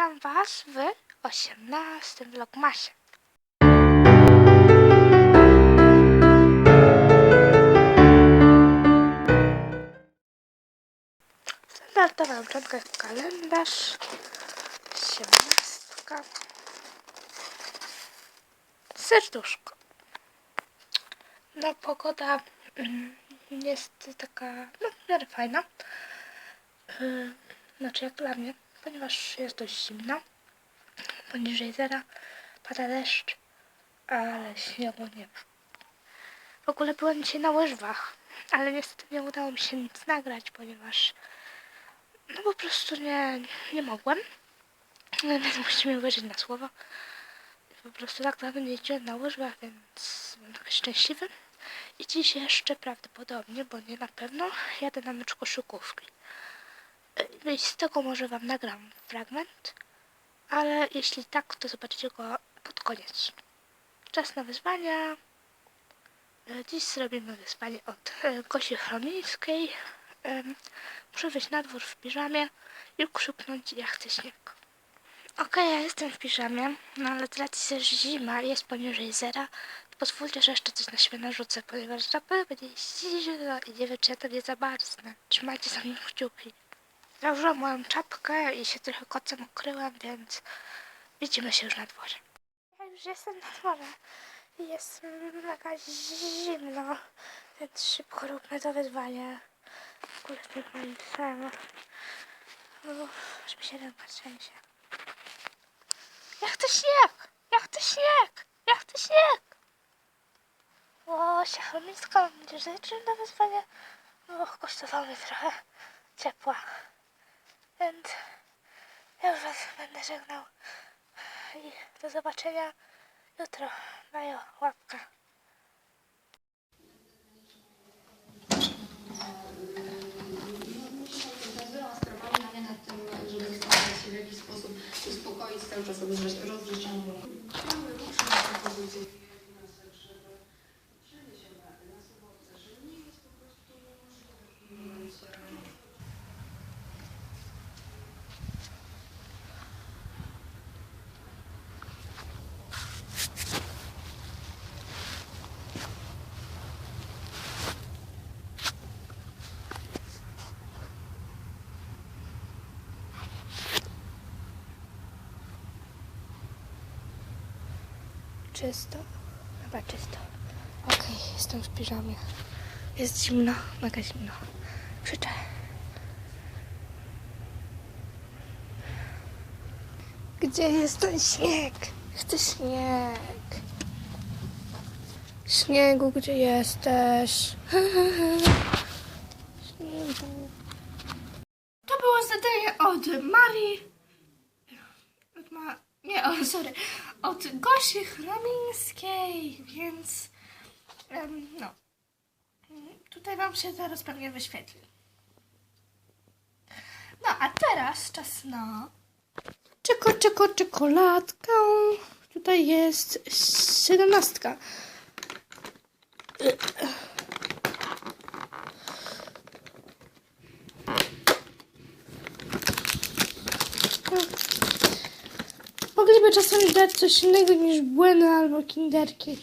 Witam Was w 18 vlogmasie. Standardowa obrączka jak kalendarz. 17. Serduszko. No pogoda mm, jest taka, no fajna. Yy, znaczy jak dla mnie, ponieważ jest dość zimno. Poniżej zera, pada deszcz, ale śniegu nie ma. W ogóle byłem dzisiaj na łyżwach, ale niestety nie udało mi się nic nagrać, ponieważ no po prostu nie, nie mogłem. Więc musimy wierzyć na słowo. Po prostu tak dawno nie jeździłem na łyżwach, więc byłem trochę szczęśliwy. I dziś jeszcze prawdopodobnie, bo nie na pewno, jadę na mecz koszykówki. Z tego może Wam nagram fragment, ale jeśli tak, to zobaczycie go pod koniec. Czas na wyzwania. Y, Dziś zrobimy wyzwanie od y, Gosi Chromińskiej. Ym, Muszę wyjść na dwór w piżamie i krzyknąć ja chcę śnieg. Okej, ja jestem w piżamie, no ale z racji, że zima jest poniżej zera, pozwólcie, że jeszcze coś na siebie narzucę, ponieważ za pewno będzie zimno i nie wiem, czy ja to nie zamarznę. Trzymajcie za mnie kciuki. Założyłam moją czapkę i się trochę kocem ukryłam, więc widzimy się już na dworze. Ja już jestem na dworze i jest mega zimno, więc szybko róbmy to wyzwanie. W ogóle tym moim psem. Mi się ręka trzęsie. Ja chcę śnieg! Ja chcę śnieg! Ja chcę śnieg! O, siachronicka, będziesz zaliczył na wyzwanie? Och, kosztowało mi trochę ciepła. Więc ja już was będę żegnał. I do zobaczenia jutro. Majo, łapka. W jakiś sposób uspokoić cały czas rozrze- Czysto? Chyba czysto. Okej, jestem w piżamie. Jest zimno, mega zimno. Krzyczę. Gdzie jest ten śnieg? Chcę śnieg. Śniegu, gdzie jesteś? Śniegu. To było zadanie od Marii. Od ma... Nie, o, sorry. Od Gosi Chromińskiej, więc... em, no. Tutaj wam się zaraz pewnie wyświetli. No, a teraz czas na... Czeko, czeko, czekoladkę. Tutaj jest siedemnastka. Mogliby czasem dać coś innego niż błędy albo kinderki.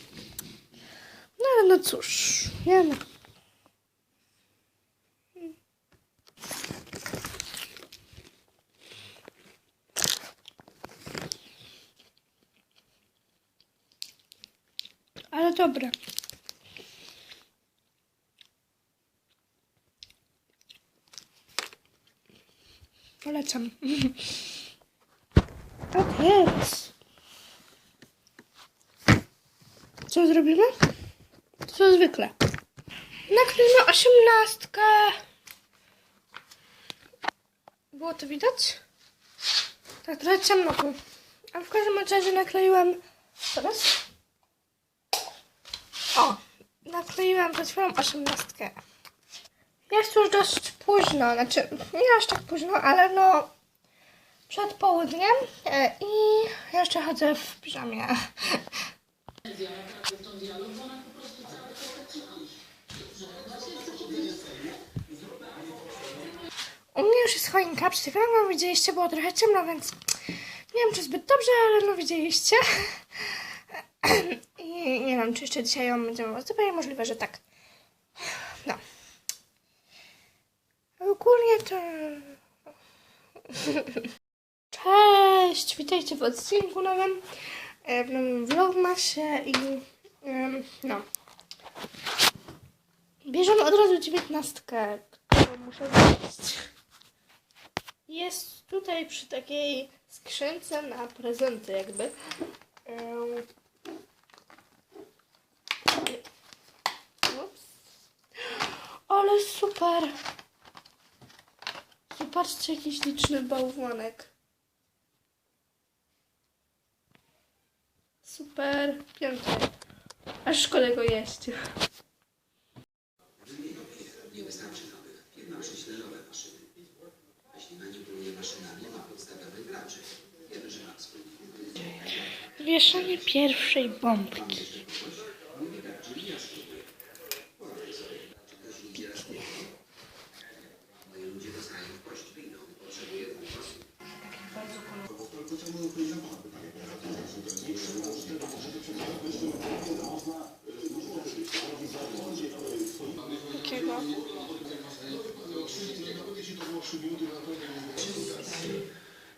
No ale no cóż, no. Ale dobre. Polecam. Tak jest. Co zrobimy? Co zwykle. Nakryjmy osiemnastkę. Było to widać? Tak, trochę ciemno tu. A w każdym razie nakleiłam... Teraz? O! Nakleiłam przed chwilą osiemnastkę. Jest już dość późno, znaczy nie aż tak późno, ale no przed południem e, i jeszcze chodzę w piżamie. U mnie już jest choinka, przed widzieliście, było trochę ciemno, więc Nie wiem, czy zbyt dobrze, ale no widzieliście. I nie wiem, czy jeszcze dzisiaj ją będziemy zupełnie możliwe, że tak. No. Ogólnie to... Cześć! Witajcie w odcinku nowym, e, w nowym vlogmasie i em, no. Bierzemy od razu dziewiętnastkę, którą muszę znaleźć. Jest tutaj przy takiej skrzynce na prezenty jakby. Ups. Ale super! Zobaczcie, jakiś liczny bałwanek. Super, pięknie. Aż szkoda go jeść. Nie wystarczy nowych. Firma przyśle nowe maszyny. Jeśli manipuluje maszynami, ma podstawowych graczy. Wiemy, że ma wspólnik. Wieszanie pierwszej bombki.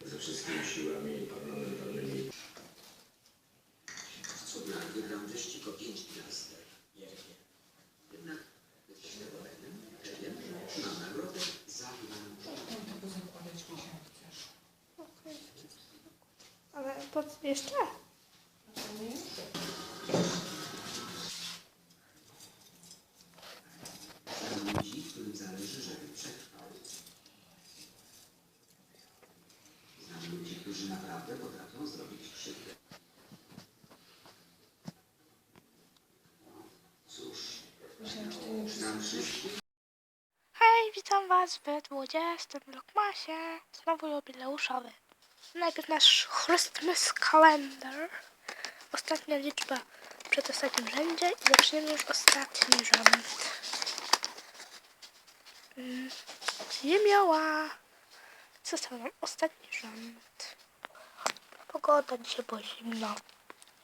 Ze wszystkimi siłami parlamentarnymi. Cudna wygrał wyścig o pięć gwiazdek. Jednak jesteśmy kolejnym. Wiem, mam nagrodę za mam. Ale po co jeszcze? Potrafią zrobić krzywdę. Cóż, znam wszystkich. Hej, witam was w 20 vlogmasie. Znowu jubileuszowy. Najpierw nasz Christmas calendar. Ostatnia liczba w przedostatnim rzędzie i zaczniemy już ostatni rząd. Mm, Jemioła. Został nam ostatni rząd. Pogoda dzisiaj była zimno.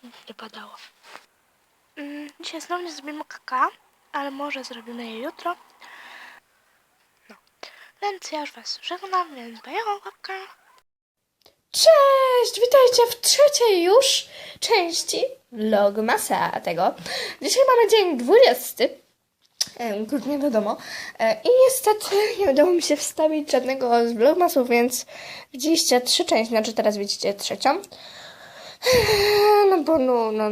Nic nie padało. Mm, Dzisiaj znowu nie zrobimy kaka, ale może zrobimy je jutro. No, więc ja już was żegnam, więc kaka. Cześć! Witajcie w trzeciej już części Vlogmasa tego. Dzisiaj mamy dzień 20. Grudnia wiadomo. E, I niestety nie udało mi się wstawić żadnego z Vlogmasów, więc widzieliście trzy części, znaczy teraz widzicie trzecią. No bo no, no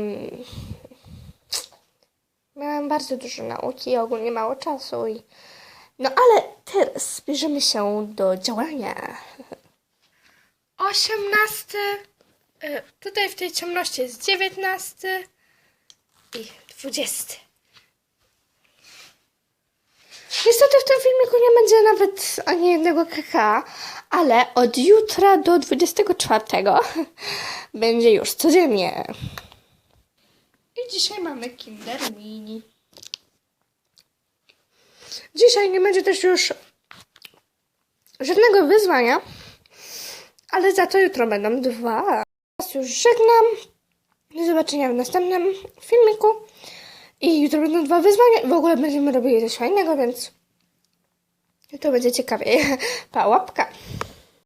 Miałam bardzo dużo nauki i ogólnie mało czasu i... No ale teraz bierzemy się do działania. 18. y, Tutaj w tej ciemności jest 19 i 20. Niestety w tym filmiku nie będzie nawet ani jednego KK, ale od jutra do 24 będzie już codziennie. I dzisiaj mamy Kinder Mini. Dzisiaj nie będzie też już żadnego wyzwania, ale za to jutro będą dwa. Teraz już żegnam. Do zobaczenia w następnym filmiku. I jutro będą dwa wyzwania. W ogóle będziemy robili coś fajnego, więc jutro będzie ciekawie. Pa, łapka.